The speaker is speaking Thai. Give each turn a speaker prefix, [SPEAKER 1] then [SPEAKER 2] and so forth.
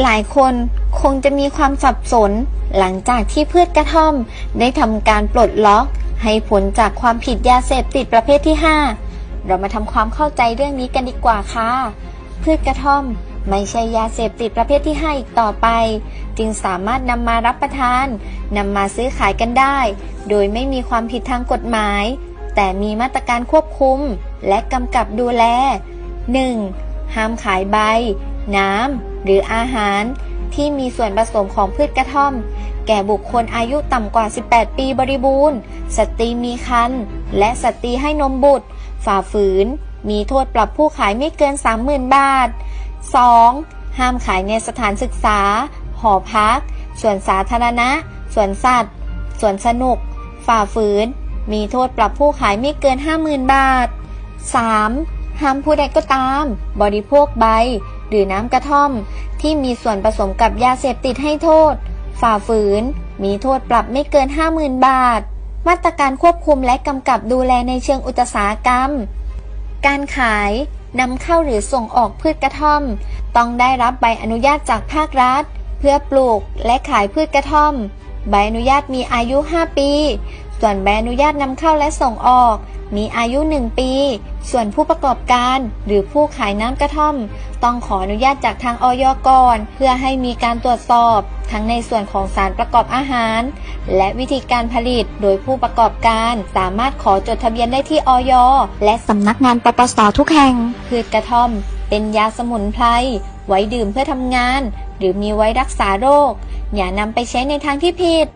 [SPEAKER 1] หลายคนคงจะมีความสับสนหลังจากที่พืชกระท่อม ได้ทำการปลดล็อก ให้ผลจากความผิดยาเสพติดประเภทที่ 5 เรามาทำความเข้าใจเรื่องนี้กันดีกว่าค่ะ พืชกระท่อมไม่ใช่ยาเสพติดประเภทที่ 5 อีกต่อไป จึงสามารถนำมารับประทานนำมาซื้อขายกันได้ โดยไม่มีความผิดทางกฎหมาย แต่มีมาตรการควบคุม และกำกับดูแล 1. ห้ามขายใบ น้ำ หรืออาหารที่มีส่วนผสมของพืชกระท่อม แก่บุคคลอายุต่ำกว่า 18 ปีบริบูรณ์ สตรีมีครรภ์และสตรีให้นมบุตร ฝ่าฝืน มีโทษปรับผู้ขายไม่เกิน 30,000 บาท 2. ห้ามขายในสถานศึกษา หอพัก ส่วนสาธารณะสวนสัตว์สวนสนุก ฝ่าฝืน มีโทษปรับผู้ขายไม่เกิน 50,000 บาท 3. ห้ามผู้ใดก็ตาม บริโภคใบ หรือน้ำกระท่อม ที่มีส่วนผสมกับยาเสพติดให้โทษ ฝ่าฝืน มีโทษปรับไม่เกิน 50,000 บาท มาตรการควบคุมและกำกับดูแลในเชิงอุตสาหกรรม การขายนำเข้าหรือส่งออกพืชกระท่อม ต้องได้รับใบอนุญาตจากภาครัฐ เพื่อปลูกและขายพืชกระท่อม ใบอนุญาตมีอายุ 5 ปี ส่วนใบอนุญาตนำเข้าและส่งออก มีอายุ 1 ปี ส่วนผู้ประกอบการหรือผู้ขายน้ำกระท่อม ต้องขออนุญาตจากทางออยก่อน เพื่อให้มีการตรวจสอบ ทั้งในส่วนของสารประกอบอาหาร และวิธีการผลิตโดยผู้ประกอบการสามารถขอจดทะเบียนได้ที่ออยและสำนักงานปปสทุกแห่งพืชกระท่อม เป็นยาสมุนไพรไว้ดื่มเพื่อทำงาน หรือมีไว้รักษาโรค อย่านำไปใช้ในทางที่ผิด